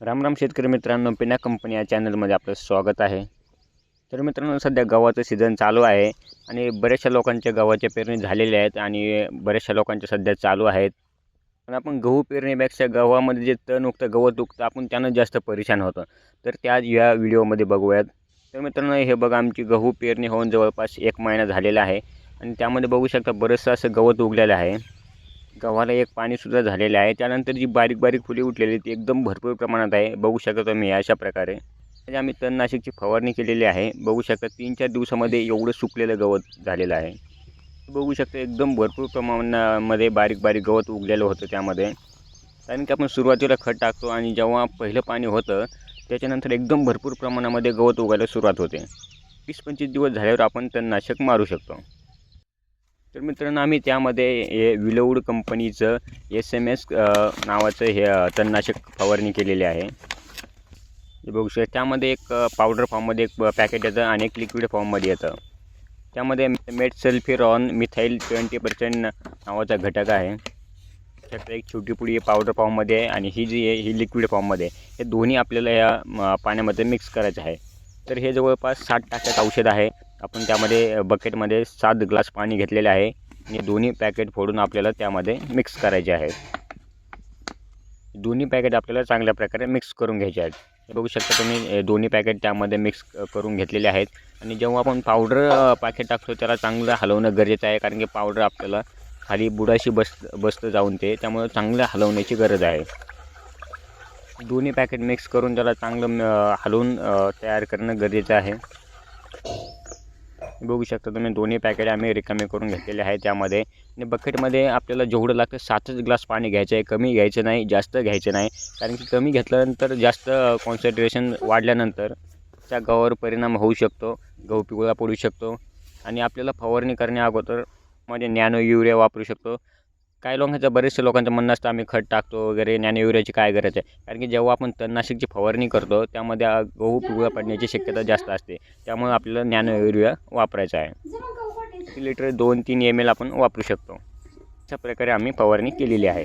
राम राम शेतकरी मित्रांनो पिना कंपनी या चॅनलमध्ये आपलं स्वागत आहे. तर मित्रांनो सध्या गव्हाचं सीझन चालू आहे आणि बऱ्याचशा लोकांच्या गव्हाच्या पेरणी झालेल्या आहेत आणि बऱ्याचशा लोकांच्या सध्या चालू आहेत. पण आपण गहू पेरणीपेक्षा गव्हामध्ये जे तण उगतं गवत उगतं आपण त्यानं जास्त परेशान होतं. तर त्या या व्हिडिओमध्ये बघूयात. तर मित्रांनो हे बघा आमची गहू पेरणी होऊन जवळपास एक महिना झालेला आहे आणि त्यामध्ये बघू शकता बरंचसं असं गवत उगलेलं आहे. गव्हाला एक पाणीसुद्धा झालेलं आहे. त्यानंतर जी बारीक बारीक फुले उठलेली ती एकदम भरपूर प्रमाणात आहे. बघू शकता तुम्ही अशा प्रकारे. म्हणजे आम्ही तणनाशकची फवारणी केलेली आहे. बघू शकता तीन चार दिवसामध्ये एवढं सुकलेलं गवत झालेलं आहे. बघू शकता एकदम भरपूर प्रमाणामध्ये बारीक बारीक गवत उगलेलं होतं त्यामध्ये. कारण की आपण सुरुवातीला खत टाकतो आणि जेव्हा पहिलं पाणी होतं त्याच्यानंतर एकदम भरपूर प्रमाणामध्ये गवत उगायला सुरुवात होते. वीस पंचवीस दिवस झाल्यावर आपण तणनाशक मारू शकतो. तर मित्रांनो आम्ही त्यामध्ये हे विलोवूड कंपनीचं एस एम एस नावाचं हे तणनाशक फवारणी केलेली आहे. हे बघू शकता त्यामध्ये एक पावडर फॉर्ममध्ये एक पॅकेट येतं आणि एक लिक्विड फॉर्ममध्ये येतं. त्यामध्ये metsulfuron methyl twenty percent नावाचा घटक आहे. त्यात एक छोटी पुडी पावडर फॉर्ममध्ये आहे आणि ही जी आहे ही लिक्विड फॉर्ममध्ये आहे. हे दोन्ही आपल्याला या पाण्यामध्ये मिक्स करायचं आहे. तर हे जवळपास साठ टाक्यात औषध आहे. आपण त्यामध्ये बकेटमध्ये सात ग्लास पाणी घेतलेले आहे. आणि दोन्ही पॅकेट फोडून आपल्याला त्यामध्ये मिक्स करायचे आहे दोन्ही पॅकेट आपल्याला चांगल्या प्रकारे मिक्स करून घ्यायचे आहेत. हे बघू शकता तुम्ही दोन्ही पॅकेट त्यामध्ये मिक्स करून घेतलेले आहेत. आणि जेव्हा आपण पावडर पॅकेट टाकतो त्याला चांगलं हलवणं गरजेचं आहे. कारण की पावडर आपल्याला खाली बुडाशी बस बसतं जाऊन ते त्यामुळे चांगलं हलवण्याची गरज आहे. दोन्ही पॅकेट मिक्स करून त्याला चांगलं हलवून तयार करणं गरजेचं आहे. बघू शकता तुम्ही दोन्ही पॅकेट आम्ही रिकामे करून घेतलेले आहे त्यामध्ये. आणि बकेटमध्ये आपल्याला जेवढं लागतं सातच ग्लास पाणी घ्यायचं आहे. कमी घ्यायचं नाही जास्त घ्यायचं नाही. कारण की कमी घेतल्यानंतर जास्त कॉन्सन्ट्रेशन वाढल्यानंतर त्या गव्हावर परिणाम होऊ शकतो गहू पिवळा पडू शकतो. आणि आपल्याला फवारणी करण्या अगोदर म्हणजे नॅनो युरिया वापरू शकतो. काही लोकांचं बरेचसे लोकांचं म्हणणं असतं आम्ही खत टाकतो वगैरे नॅनो युरियाची काय गरज आहे? कारण की जेव्हा आपण तणनाशकची फवारणी करतो त्यामध्ये गहू पिवळा पडण्याची शक्यता जास्त असते. त्यामुळे आपल्याला नॅनो युरिया वापरायचा आहे. लिटर दोन तीन एम एल आपण वापरू शकतो. अशा प्रकारे आम्ही फवारणी केलेली आहे.